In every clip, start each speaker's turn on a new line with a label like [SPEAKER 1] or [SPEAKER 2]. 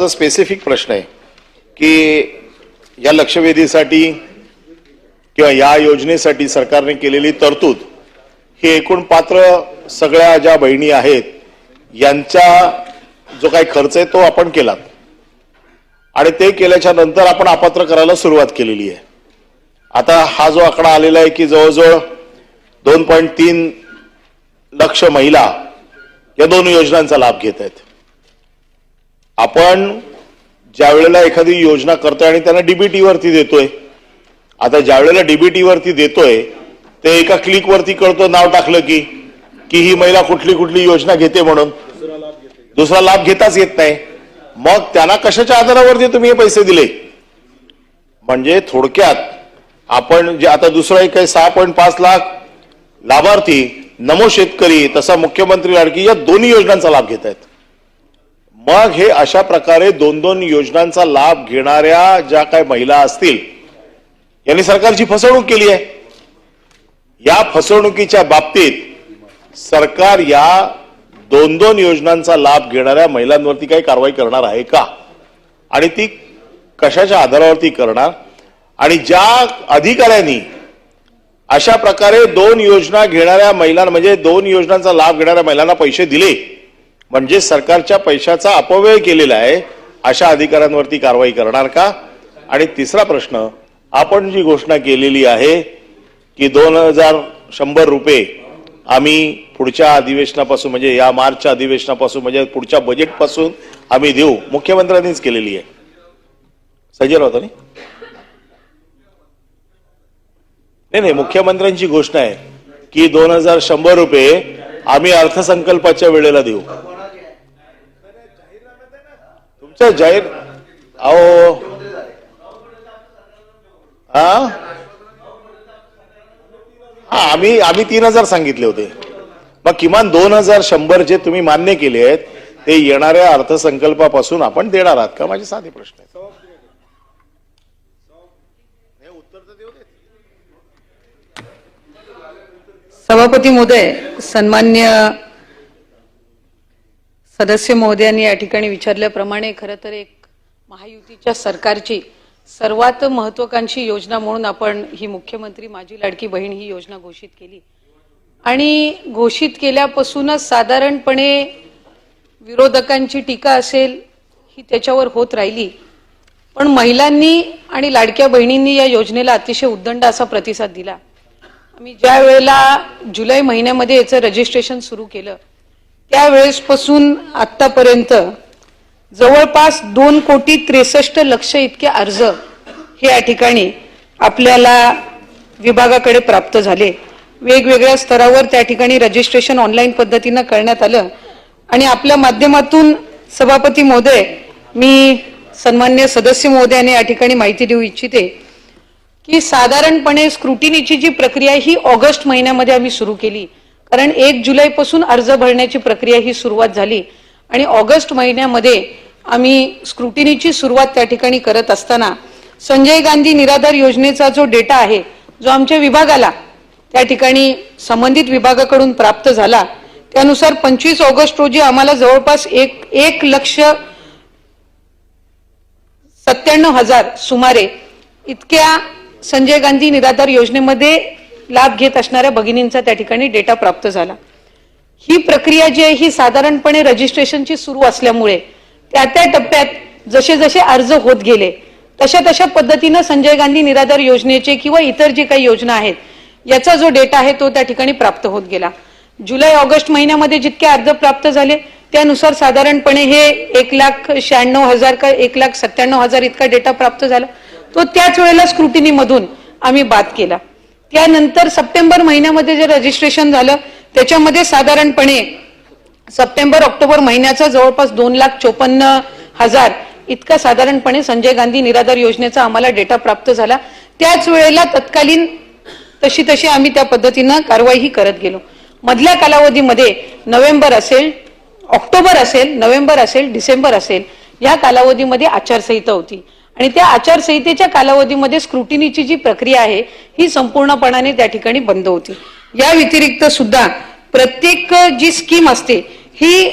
[SPEAKER 1] माझा स्पेसिफिक प्रश्न आहे की या लक्षवेधीसाठी किंवा या योजनेसाठी सरकारने केलेली तरतूद ही एकूण पात्र सगळ्या ज्या बहिणी आहेत यांचा जो काही खर्च आहे तो आपण केला आणि ते केल्याच्यानंतर आपण अपात्र करायला सुरुवात केलेली आहे. आता हा जो आकडा आलेला आहे की जवळजवळ दोन पॉईंट तीन लक्ष महिला या दोन योजनांचा लाभ घेत आहेत. आपण ज्या वेळेला एखादी योजना करतोय आणि त्यांना डीबीटीवरती देतोय. आता ज्या वेळेला डीबीटीवरती देतोय ते एका क्लिकवरती कळतो नाव टाकलं की की ही महिला कुठली कुठली योजना घेते म्हणून. दुसरा लाभ घेताच येत नाही. मग त्यांना कशाच्या आधारावरती तुम्ही हे पैसे दिले? म्हणजे थोडक्यात आपण जे आता दुसरं एक आहे सहा पॉईंट पाच लाख लाभार्थी नमो शेतकरी तसा मुख्यमंत्री लाडकी या दोन्ही योजनांचा लाभ घेत आहेत मग हे अशा प्रकारे दोन दोन योजनांचा लाभ घेणाऱ्या ज्या काही महिला असतील यांनी सरकारची फसवणूक केली आहे. या फसवणुकीच्या बाबतीत सरकार या दोन दोन योजनांचा लाभ घेणाऱ्या महिलांवरती काही कारवाई करणार आहे का? आणि ती कशाच्या आधारावरती करणार? आणि ज्या अधिकाऱ्यांनी अशा प्रकारे दोन योजना घेणाऱ्या महिलांना म्हणजे दोन योजनांचा लाभ घेणाऱ्या महिलांना पैसे दिले म्हणजे सरकारच्या पैशाचा अपव्यय केलेला आहे अशा अधिकाऱ्यांवरती कारवाई करणार का? आणि तिसरा प्रश्न आपण जी घोषणा केलेली आहे की दोन हजार शंभर रुपये आम्ही पुढच्या अधिवेशनापासून म्हणजे या मार्चच्या अधिवेशनापासून म्हणजे पुढच्या बजेटपासून आम्ही देऊ. मुख्यमंत्र्यांनीच केलेली आहे. संजय राऊत नाही नाही मुख्यमंत्र्यांची घोषणा आहे की दोन हजार शंभर रुपये आम्ही अर्थसंकल्पाच्या वेळेला देऊ. तुमच्या जाहीर अहो. हा? हा आम्ही आम्ही तीन हजार सांगितले होते. मग किमान दोन हजार शंभर जे तुम्ही मान्य केले आहेत ते येणाऱ्या अर्थसंकल्पापासून आपण देणार आहात का? माझे साधे प्रश्न आहेत.
[SPEAKER 2] सभापती महोदय सन्मान्य सदस्य महोदयांनी या ठिकाणी विचारल्याप्रमाणे खरं तर एक महायुतीच्या सरकारची सर्वात महत्वाकांक्षी योजना म्हणून आपण ही मुख्यमंत्री माझी लाडकी बहीण ही योजना घोषित केली. आणि घोषित केल्यापासूनच साधारणपणे विरोधकांची टीका असेल ही त्याच्यावर होत राहिली. पण महिलांनी आणि लाडक्या बहिणींनी या योजनेला अतिशय उद्दंड असा प्रतिसाद दिला. आम्ही ज्या वेळेला जुलै महिन्यामध्ये याचं रजिस्ट्रेशन सुरू केलं त्यावेळेसपासून आत्तापर्यंत जवळपास दोन कोटी त्रेसष्ट लक्ष इतके अर्ज हे या ठिकाणी आपल्याला विभागाकडे प्राप्त झाले. वेगवेगळ्या स्तरावर त्या ठिकाणी रजिस्ट्रेशन ऑनलाईन पद्धतीनं करण्यात आलं. आणि आपल्या माध्यमातून सभापती महोदय मी सन्मान्य सदस्य महोदयाने या ठिकाणी माहिती देऊ इच्छिते की साधारणपणे स्क्रुटिनीची जी प्रक्रिया ही ऑगस्ट महिन्यामध्ये आम्ही सुरू केली. कारण एक जुलैपासून अर्ज भरण्याची प्रक्रिया ही सुरुवात झाली आणि ऑगस्ट महिन्यामध्ये आम्ही स्क्रुटिनीची सुरुवात त्या ठिकाणी करत असताना संजय गांधी निराधार योजनेचा जो डेटा आहे जो आमच्या विभागाला त्या ठिकाणी संबंधित विभागाकडून प्राप्त झाला त्यानुसार पंचवीस ऑगस्ट रोजी आम्हाला जवळपास एक एक लक्ष सत्त्याण्णव हजार सुमारे इतक्या संजय गांधी निराधार योजनेमध्ये लाभ घेत असणाऱ्या भगिनींचा त्या ठिकाणी डेटा प्राप्त झाला. ही प्रक्रिया जी आहे ही साधारणपणे रजिस्ट्रेशनची सुरू असल्यामुळे त्या त्या टप्प्यात जसे जसे अर्ज होत गेले तशा तशा पद्धतीनं संजय गांधी निराधार योजनेचे किंवा इतर जे काही योजना आहेत याचा जो डेटा आहे तो त्या ठिकाणी प्राप्त होत गेला. जुलै ऑगस्ट महिन्यामध्ये जितके अर्ज प्राप्त झाले त्यानुसार साधारणपणे हे एक लाख शहाण्णव हजार का एक लाख सत्त्याण्णव हजार इतका डेटा प्राप्त झाला. तो त्याच वेळेला स्क्रुटिनीमधून आम्ही बाद केला. त्यानंतर सप्टेंबर महिन्यामध्ये जे रजिस्ट्रेशन झालं त्याच्यामध्ये साधारणपणे सप्टेंबर ऑक्टोबर महिन्याचा जवळपास दोन लाख चोपन्न हजार इतका साधारणपणे संजय गांधी निराधार योजनेचा आम्हाला डेटा प्राप्त झाला. त्याच वेळेला तत्कालीन तशी तशी आम्ही त्या पद्धतीनं कारवाईही करत गेलो. मधल्या कालावधीमध्ये नोव्हेंबर असेल ऑक्टोबर असेल नोव्हेंबर असेल डिसेंबर असेल या कालावधीमध्ये आचारसंहिता होती. आणि त्या आचारसंहितेच्या कालावधीमध्ये स्क्रुटिनीची जी प्रक्रिया आहे ही संपूर्णपणाने त्या ठिकाणी बंद होती. या व्यतिरिक्त सुद्धा प्रत्येक जी स्कीम असते ही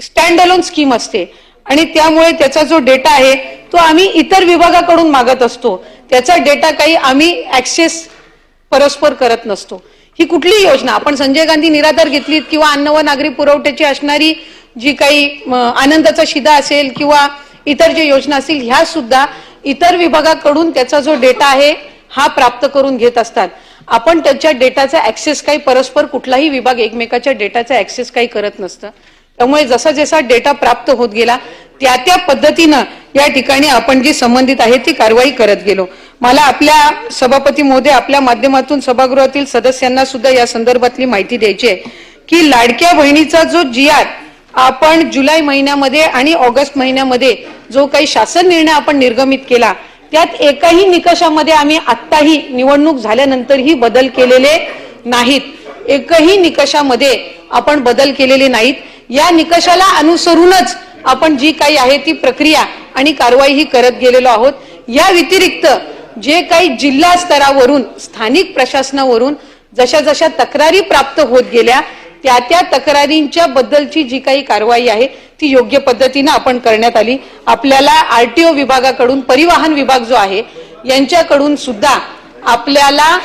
[SPEAKER 2] स्टँड अलोन स्कीम असते. आणि त्यामुळे त्याचा जो डेटा आहे तो आम्ही इतर विभागाकडून मागत असतो. त्याचा डेटा काही आम्ही ऍक्सेस परस्पर करत नसतो. ही कुठली योजना आपण संजय गांधी निराधार घेतलीत किंवा अन्न व नागरी पुरवठ्याची असणारी जी काही आनंदाचा शिदा असेल किंवा इतर जे योजना असतील ह्या सुद्धा इतर विभागाकडून त्याचा जो डेटा आहे हा प्राप्त करून घेत असतात. आपण त्याच्या डेटाचा ऍक्सेस काही परस्पर कुठलाही विभाग एकमेकाच्या डेटाचा ऍक्सेस काही करत नसतं. त्यामुळे जसा जसा डेटा प्राप्त होत गेला त्या त्या पद्धतीनं या ठिकाणी आपण जी संबंधित आहे ती कारवाई करत गेलो. मला आपल्या सभापती महोदय आपल्या माध्यमातून सभागृहातील सदस्यांना सुद्धा या संदर्भातली माहिती द्यायची आहे की लाडक्या बहिणीचा जो जी आपण जुलै महिन्यामध्ये आणि ऑगस्ट महिन्यामध्ये जो काही शासन निर्णय आपण निर्गमित केला त्यात एकाही निकषामध्ये आम्ही आत्ताही निवडणूक झाल्यानंतरही बदल केलेले नाहीत. एकही निकषामध्ये आपण बदल केलेले नाहीत. या निकषाला अनुसरूनच आपण जी काही आहे ती प्रक्रिया आणि कारवाई ही करत गेलेलो आहोत. या व्यतिरिक्त जे काही जिल्हा स्तरावरून स्थानिक प्रशासनावरून जशा जशा तक्रारी प्राप्त होत गेल्या त्या त्या तक्रारींच्या बद्दलची जी काही कारवाई आहे ती योग्य पद्धतीनं आपण करण्यात आली. आपल्याला आरटीओ विभागाकडून परिवहन विभाग जो आहे यांच्याकडून सुद्धा आपल्याला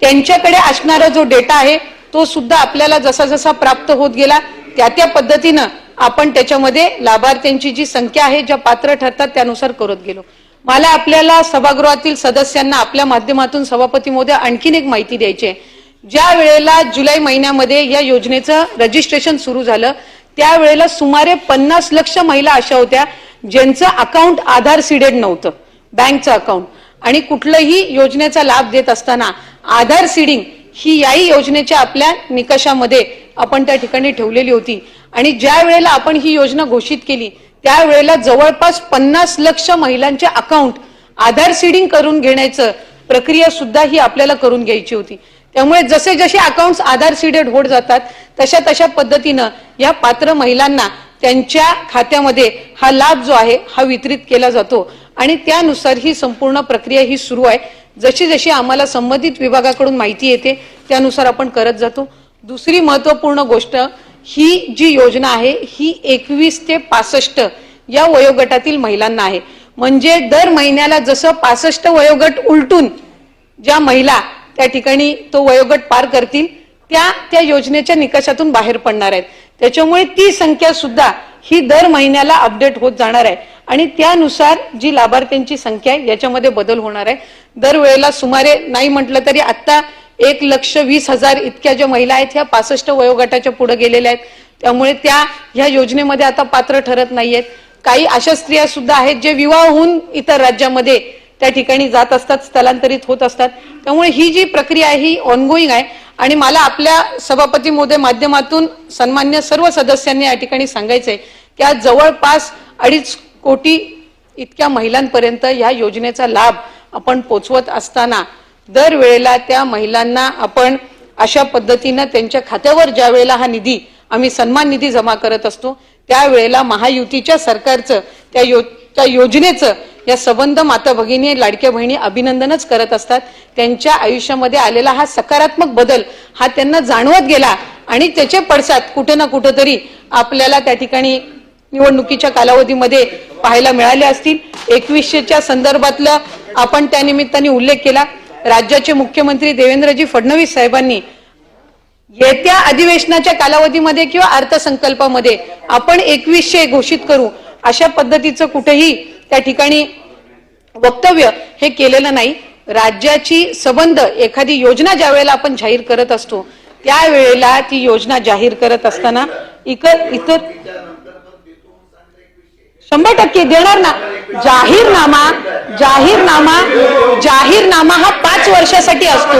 [SPEAKER 2] त्यांच्याकडे असणारा जो डेटा आहे तो सुद्धा आपल्याला जसा जसा प्राप्त होत गेला त्या त्या पद्धतीनं आपण त्याच्यामध्ये लाभार्थ्यांची जी संख्या आहे ज्या पात्र ठरतात त्यानुसार करत गेलो. मला आपल्याला सभागृहातील सदस्यांना आपल्या माध्यमातून सभापती मोदी आणखीन एक माहिती द्यायची आहे. ज्या वेळेला जुलै महिन्यामध्ये या योजनेचं रजिस्ट्रेशन सुरू झालं त्यावेळेला सुमारे पन्नास लक्ष महिला अशा होत्या ज्यांचं अकाउंट आधार सीडेड नव्हतं बँकचं अकाउंट आणि कुठलंही योजनेचा लाभ देत असताना आधार सीडिंग ही याही योजनेच्या आपल्या निकषामध्ये आपण त्या ठिकाणी ठेवलेली होती. आणि ज्या वेळेला आपण ही योजना घोषित केली त्यावेळेला जवळपास पन्नास लक्ष महिलांचे अकाउंट आधार सीडिंग करून घेण्याचं प्रक्रिया सुद्धा ही आपल्याला करून घ्यायची होती. त्यामुळे जसे जसे अकाउंट्स आधार सीडेड होत जातात तशा तशा पद्धतीनं या पात्र महिलांना त्यांच्या खात्यामध्ये हा लाभ जो आहे हा वितरित केला जातो. आणि त्यानुसार ही संपूर्ण प्रक्रिया ही सुरू आहे. जशी जशी आम्हाला संबंधित विभागाकडून माहिती येते त्यानुसार आपण करत जातो. दुसरी महत्त्वपूर्ण गोष्ट ही जी योजना आहे ही एकवीस ते पासष्ट या वयोगटातील महिलांना आहे. म्हणजे दर महिन्याला जसं पासष्ट वयोगट उलटून ज्या महिला त्या ठिकाणी तो वयोगट पार करतील त्या त्या योजनेच्या निकषातून बाहेर पडणार आहेत. त्याच्यामुळे ती संख्या सुद्धा ही दर महिन्याला अपडेट होत जाणार आहे. आणि त्यानुसार जी लाभार्थ्यांची संख्या आहे याच्यामध्ये बदल होणार आहे. दरवेळेला सुमारे नाही म्हटलं तरी आता एक लक्ष वीस हजार इतक्या ज्या महिला आहेत ह्या पासष्ट वयोगटाच्या पुढे गेलेल्या आहेत. त्यामुळे त्या ह्या योजनेमध्ये आता पात्र ठरत नाहीयेत. काही अशा स्त्रिया सुद्धा आहेत जे विवाह होऊन इतर राज्यामध्ये त्या ठिकाणी जात असतात स्थलांतरित होत असतात. त्यामुळे ही जी प्रक्रिया आहे ही ऑनगोईंग आहे. आणि मला आपल्या सभापती मोदय माध्यमातून सन्मान्य सर्व सदस्यांनी या ठिकाणी सांगायचंय की आज जवळपास अडीच कोटी इतक्या महिलांपर्यंत या योजनेचा लाभ आपण पोचवत असताना दरवेळेला त्या महिलांना आपण अशा पद्धतीनं त्यांच्या खात्यावर ज्या वेळेला हा निधी आम्ही सन्मान निधी जमा करत असतो त्यावेळेला महायुतीच्या सरकारचं त्या यो त्या योजनेचं या सबंध माता भगिनी लाडक्या बहिणी अभिनंदनच करत असतात. त्यांच्या आयुष्यामध्ये आलेला हा सकारात्मक बदल हा त्यांना जाणवत गेला आणि त्याचे पडसाद कुठे ना कुठेतरी आपल्याला त्या ठिकाणी निवडणुकीच्या कालावधीमध्ये पाहायला मिळाले असतील. एकवीसशेच्या संदर्भातलं आपण त्या निमित्ताने उल्लेख केला. राज्याचे मुख्यमंत्री देवेंद्रजी फडणवीस साहेबांनी येत्या अधिवेशनाच्या कालावधीमध्ये किंवा अर्थसंकल्पामध्ये आपण एकवीसशे घोषित करू. अशा पद्धतीचं कुठेही त्या ठिकाणी वक्तव्य हे केलेलं नाही. राज्याची संबंध एखादी योजना ज्या वेळेला आपण जाहीर करत असतो त्यावेळेला ती योजना जाहीर करत असताना इतर इतर शंभर टक्के देणार ना. जाहीरनामा जाहीरनामा जाहीरनामा हा पाच वर्षासाठी असतो.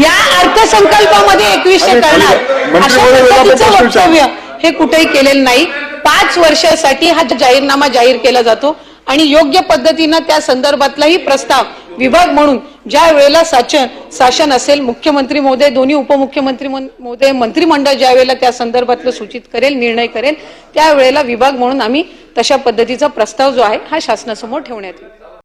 [SPEAKER 2] या अर्थसंकल्पामध्ये एकवीसशे करणार. अशा पद्धतीचं वक्तव्य हे कुठेही केलेलं नाही. पाच वर्षासाठी हा जाहीरनामा जाहीर केला जातो आणि योग्य पद्धतीनं त्या संदर्भातलाही प्रस्ताव विभाग म्हणून ज्या वेळेला शासन शासन असेल मुख्यमंत्री महोदय दोन्ही उपमुख्यमंत्री महोदय मंत्रिमंडळ ज्या वेळेला त्या संदर्भातलं सूचित करेल निर्णय करेल त्यावेळेला विभाग म्हणून आम्ही तशा पद्धतीचा प्रस्ताव जो आहे हा शासनासमोर ठेवण्यात येईल.